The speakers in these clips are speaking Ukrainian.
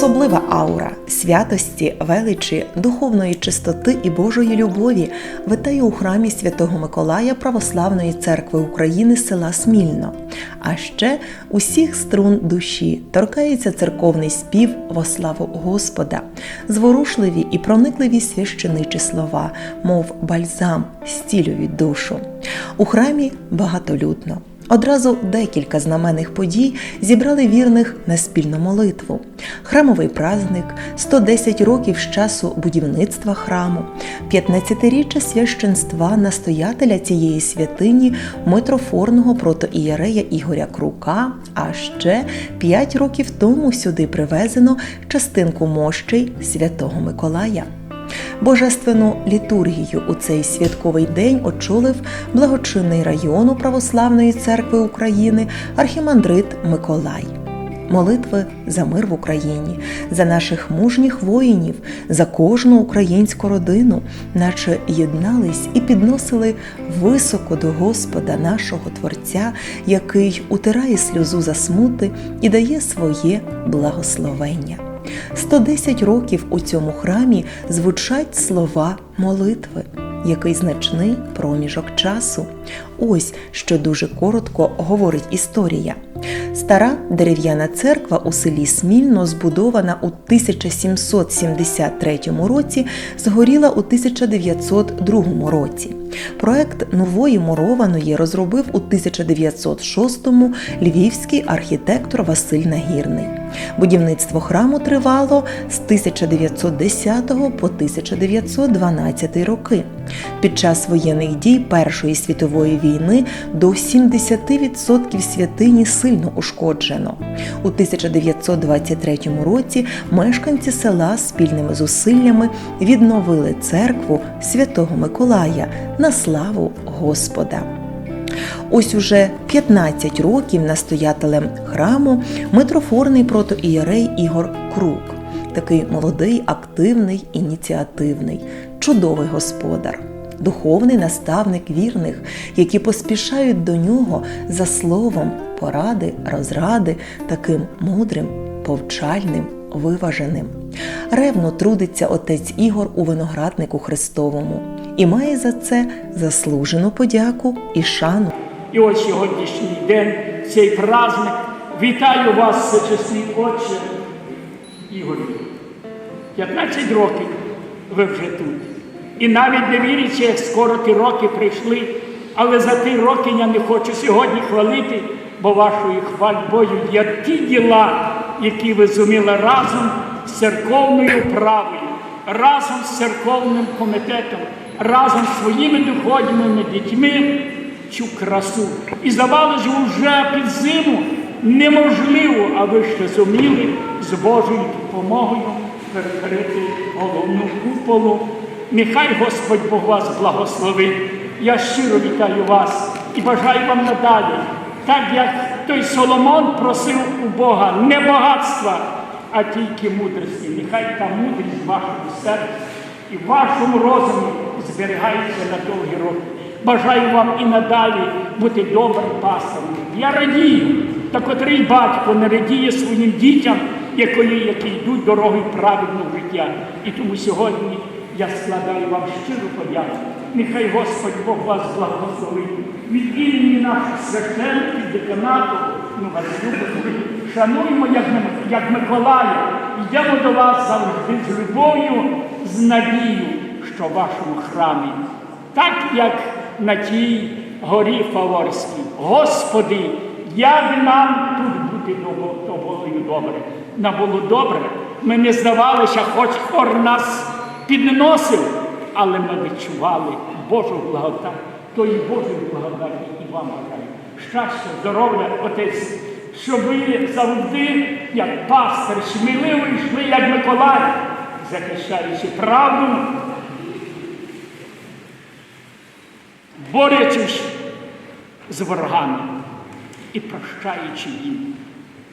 Особлива аура святості, величі, духовної чистоти і Божої любові витає у храмі Святого Миколая Православної церкви України села Смільно. А ще усіх струн душі торкається церковний спів во славу Господа, зворушливі і проникливі священичі слова, мов бальзам, стілюють душу. У храмі багатолюдно. Одразу декілька знаменних подій зібрали вірних на спільну молитву. Храмовий праздник, 110 років з часу будівництва храму, 15-річчя священства настоятеля цієї святині митрофорного протоієрея Ігоря Крука, а ще 5 років тому сюди привезено частинку мощей святого Миколая. Божественну літургію у цей святковий день очолив благочинний району Православної церкви України архімандрит Миколай. Молитви за мир в Україні, за наших мужніх воїнів, за кожну українську родину, наче єднались і підносили високо до Господа нашого Творця, який утирає сльозу засмути і дає своє благословення. 110 років у цьому храмі звучать слова молитви, який значний проміжок часу. Ось що дуже коротко говорить історія. Стара дерев'яна церква у селі Смільно, збудована у 1773 році, згоріла у 1902 році. Проект нової мурованої розробив у 1906-му львівський архітектор Василь Нагірний. Будівництво храму тривало з 1910 по 1912 роки. Під час воєнних дій Першої світової війни до 70% святині сильно ушкоджено. У 1923 році мешканці села спільними зусиллями відновили церкву Святого Миколая на славу Господа. Ось уже 15 років настоятелем храму митрофорний протоієрей Ігор Крук. Такий молодий, активний, ініціативний, чудовий господар, духовний наставник вірних, які поспішають до нього за словом, поради, розради, таким мудрим, повчальним, виваженим. Ревно трудиться отець Ігор у винограднику Христовому і має за це заслужену подяку і шану. І ось сьогоднішній день, цей праздник. Вітаю вас, всечесний Отче Ігорю. 15 років ви вже тут. І навіть не віриться, як скоро ті роки прийшли. Але за ті роки я не хочу сьогодні хвалити, бо вашою хвальбою є ті діла, які ви зуміли разом з церковною правою, разом з церковним комітетом, разом з своїми духовними дітьми цю красу. І здавалося, що вже під зиму неможливо, а ви ще зуміли з Божою допомогою перекрити головну куполу. Нехай Господь Бог вас благословить. Я щиро вітаю вас і бажаю вам надалі, так як той Соломон просив у Бога не багатства, а тільки мудрості. Нехай та мудрість в вашому серці і в вашому розумі зберігається на довгі роки. Бажаю вам і надалі бути добрим пастором. Я радію, та котрий батько не радіє своїм дітям, якої, які йдуть дорогою правильного життя. І тому сьогодні я складаю вам щиру подяку. Нехай Господь Бог вас благословить. Від імені наших священників, деканату, ну вас любимо. Шануємо, як, як Миколая. Йдемо до вас завжди з любов'ю, з надією, що в вашому храмі так як на тій горі Фаворській. Господи, як нам тут бути тобою добре. Нам було добре. Ми не здавалися, хоч хор нас підносив, але ми відчували Божу благодать, тої Божої благодаті і вам бажаю. Щастя, здоров'я, отець, щоб ви завжди, як пастир, сміливо йшли, як Миколай, захищаючи правду, борючись з ворогами і прощаючи їм,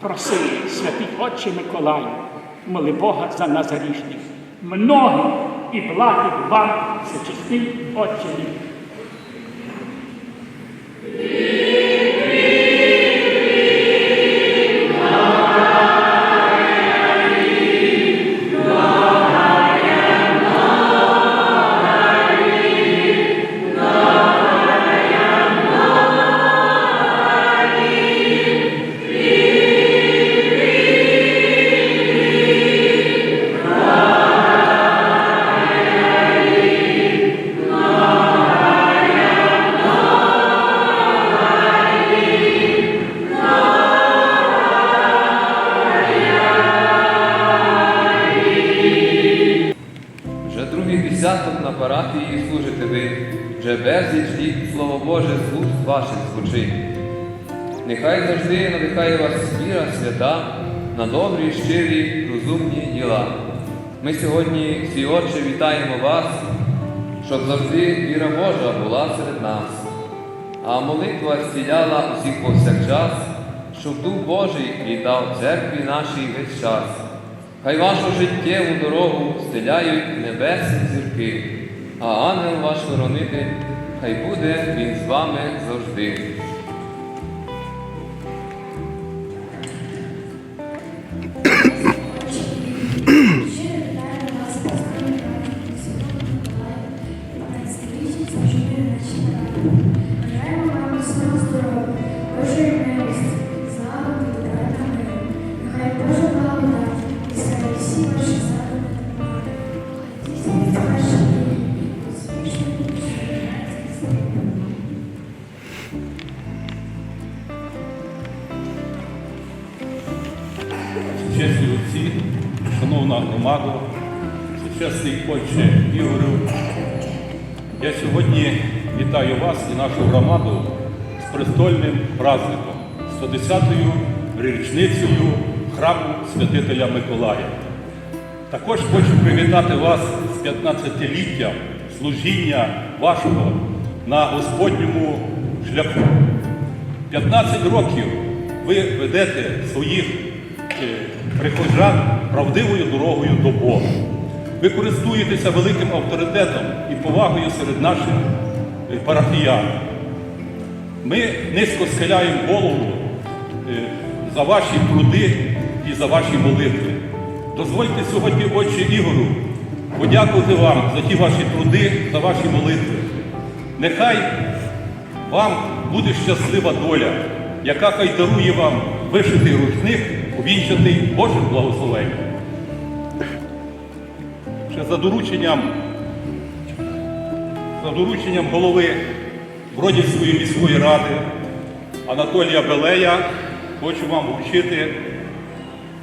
просили святий Отче Миколаю, моли Бога за нас грішних. многих і благих вам, всечесний Отче Боже з уст ваших звучить. Нехай завжди надихає вас віра свята на добрі, щирі, розумні діла. Ми сьогодні, всі Отче, вітаємо вас, щоб завжди віра Божа була серед нас, а молитва зціляла усіх повсякчас, щоб Дух Божий літав в церкві нашій весь час. Хай вашу життєву дорогу стеляють небесні зірки, а ангел ваш хоронитель, хай буде він з вами завжди. Чесні отці, шановна громада, сучасний отче Ігорю, я сьогодні вітаю вас і нашу громаду з престольним праздником, 110-ю річницею храму святителя Миколая. Також хочу привітати вас з 15-літтям служіння вашого на Господньому шляху. 15 років ви ведете своїх прихожан правдивою дорогою до Бога. Ви користуєтеся великим авторитетом і повагою серед наших е, парафіян. Ми низько схиляємо голову е, за ваші труди і за ваші молитви. Дозвольте сьогодні, Отче Ігору, подякувати вам за ті ваші труди, за ваші молитви. Нехай вам буде щаслива доля, яка хай дарує вам вишитий рушник, увінчатий Божим благословенням. Ще за дорученням, за дорученням голови Бродівської міської ради Анатолія Белея хочу вам вручити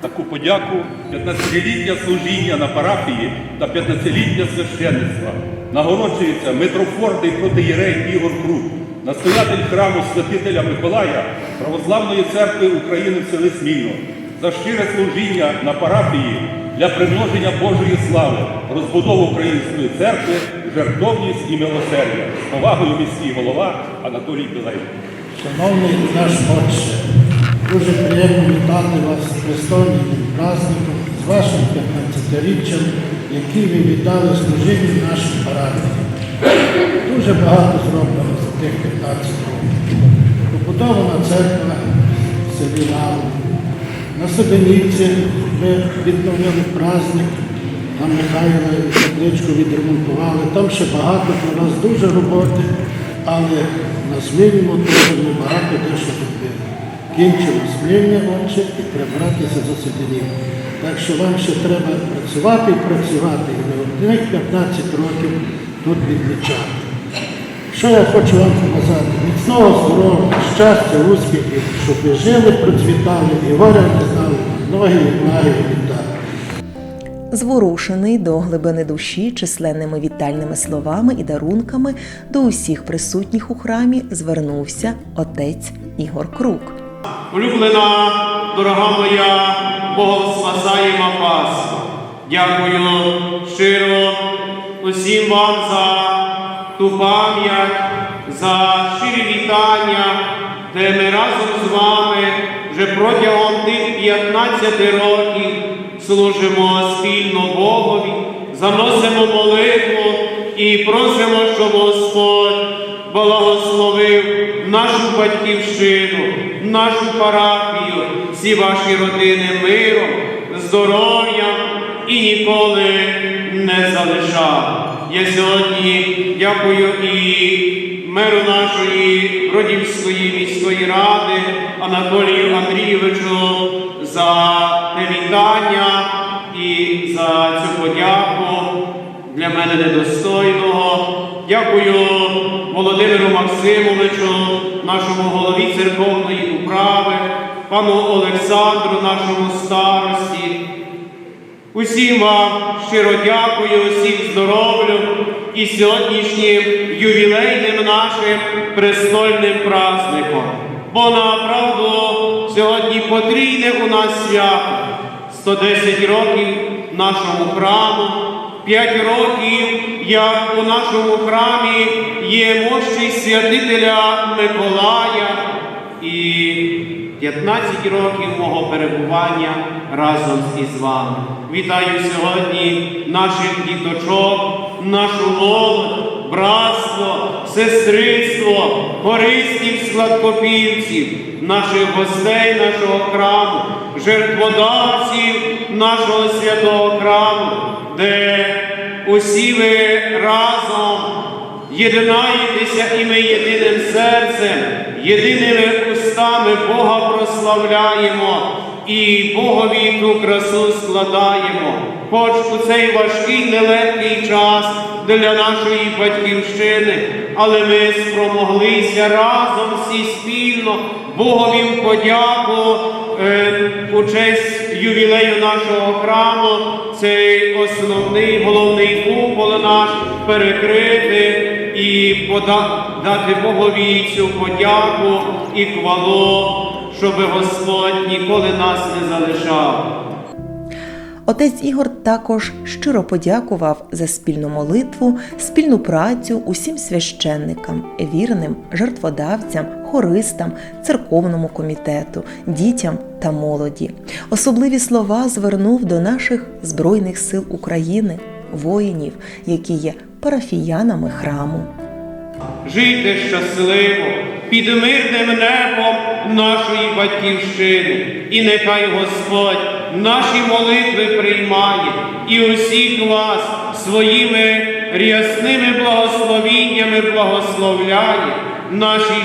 таку подяку 15-ліття служіння на парафії та 15-ліття священництва. Нагороджується митрофорний протиєрей Ігор Круг, настоятель храму святителя Миколая Православної церкви України в селі Смільно, за щире служіння на парафії для примноження Божої слави, розбудову української церкви, жертовність і милосердя. З повагою міський голова Анатолій Білей. Шановний наш Отче, дуже приємно вітати вас з престольним праздником, з вашим 15-річчям, який ви віддали служінню нашій парафії. Дуже багато зроблено за тих 15 років. Побудована церква в селі Лаву. На Собинівці ми відновили праздник, там Михайло табличку відремонтували. Там ще багато про нас дуже роботи, але на Смілімо теж ми багато дещо робили. Кінчимо Смілення, отче, і прибратися за Собинів. Так що вам ще треба працювати і працювати, і не одних 15 років тут відмічати. Що я хочу вам сказати? Міцного здоров'я, щастя, успіхів, щоб ви жили, процвітали і горя не знали, ноги і ноги віддали. Зворушений до глибини душі численними вітальними словами і дарунками до усіх присутніх у храмі звернувся отець Ігор Крук. Улюблена, дорога моя, Богоспасаєма Пасха, дякую щиро усім вам за ту пам'ять, за щирі вітання, де ми разом з вами вже протягом тих 15 років служимо спільно Богові, заносимо молитву і просимо, щоб Господь благословив нашу батьківщину, нашу парафію, всі ваші родини миром, здоров'ям і ніколи не залишав. Я сьогодні дякую і меру нашої Бродівської міської ради Анатолію Андрійовичу за те вітання і за цю подяку для мене недостойного. Дякую Володимиру Максимовичу, нашому голові церковної управи, пану Олександру, нашому старості, Усім вам щиро дякую, усім здоров'ю і сьогоднішнім ювілейним нашим престольним праздником. Бо направду сьогодні потрійне у нас свято. 110 років нашому храму, 5 років, як у нашому храмі є мощі святителя Миколая і 15 років мого перебування разом із вами. Вітаю сьогодні наших діточок, нашу молодь, братство, сестринство, користів складкопівців, наших гостей нашого храму, жертводавців нашого святого храму, де усі ви разом єднаєтеся і ми єдиним серцем, єдиними устами Бога прославляємо і Богові ту красу складаємо. Хоч у цей важкий нелегкий час для нашої батьківщини, але ми спромоглися разом всі спільно Богові в подяку е, у честь ювілею нашого храму, цей основний головний купол наш перекрити і дати Богові цю подяку і хвалу, щоб Господь ніколи нас не залишав. Отець Ігор також щиро подякував за спільну молитву, спільну працю усім священникам, вірним, жертводавцям, хористам, церковному комітету, дітям та молоді. Особливі слова звернув до наших Збройних сил України, воїнів, які є парафіянами храму. жити щасливо під мирним небом нашої батьківщини. І нехай Господь наші молитви приймає і усіх вас своїми рясними благословіннями благословляє, наші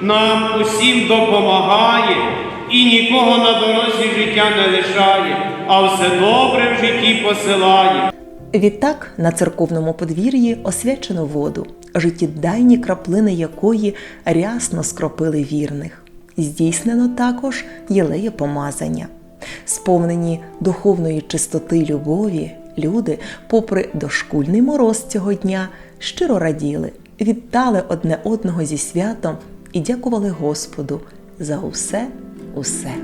нам усім допомагає і нікого на дорозі життя не лишає, а все добре в житті посилає. Відтак на церковному подвір'ї освячено воду, життєдайні краплини якої рясно скропили вірних. Здійснено також єлеє помазання. Сповнені духовної чистоти любові, люди, попри дошкульний мороз цього дня, щиро раділи, вітали одне одного зі святом і дякували Господу за усе, усе.